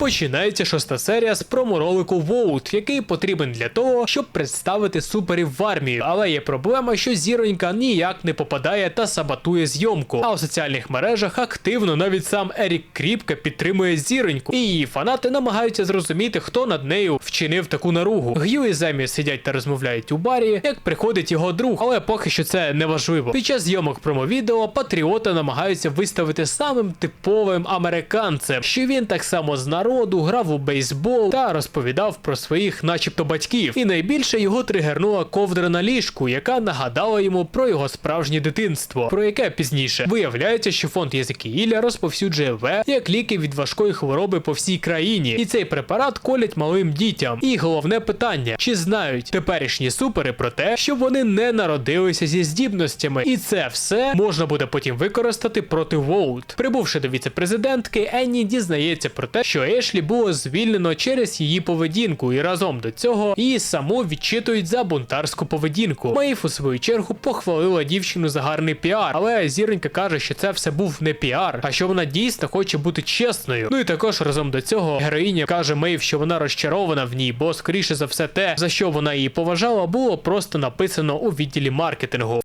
Починається шоста серія з проморолику Воут, який потрібен для того, щоб представити суперів в армію. Але є проблема, що зіронька ніяк не попадає та саботує зйомку. А у соціальних мережах активно навіть сам Ерік Кріпка підтримує зіроньку, і її фанати намагаються зрозуміти, хто над нею вчинив таку наругу. Г'ю і Земі сидять та розмовляють у барі, як приходить його друг, але поки що це не важливо. Під час зйомок промовідео патріота намагаються виставити самим типовим американцем, що він так само з грав у бейсбол та розповідав про своїх, начебто, батьків. І найбільше його тригернула ковдра на ліжку, яка нагадала йому про його справжнє дитинство, про яке пізніше виявляється, що фонд Єзекіїля розповсюджує В як ліки від важкої хвороби по всій країні, і цей препарат колять малим дітям. І головне питання: чи знають теперішні супери про те, що вони не народилися зі здібностями, і це все можна буде потім використати проти Воут. Прибувши до віце-президентки, Енні дізнається про те, що Ешлі було звільнено через її поведінку, і разом до цього її саму відчитують за бунтарську поведінку. Маїф у свою чергу похвалила дівчину за гарний піар, але зіронька каже, що це все був не піар, а що вона дійсно хоче бути чесною. Ну і також разом до цього героїня каже Мейв, що вона розчарована в ній, бо скоріше за все те, за що вона її поважала, було просто написано у відділі маркетингу.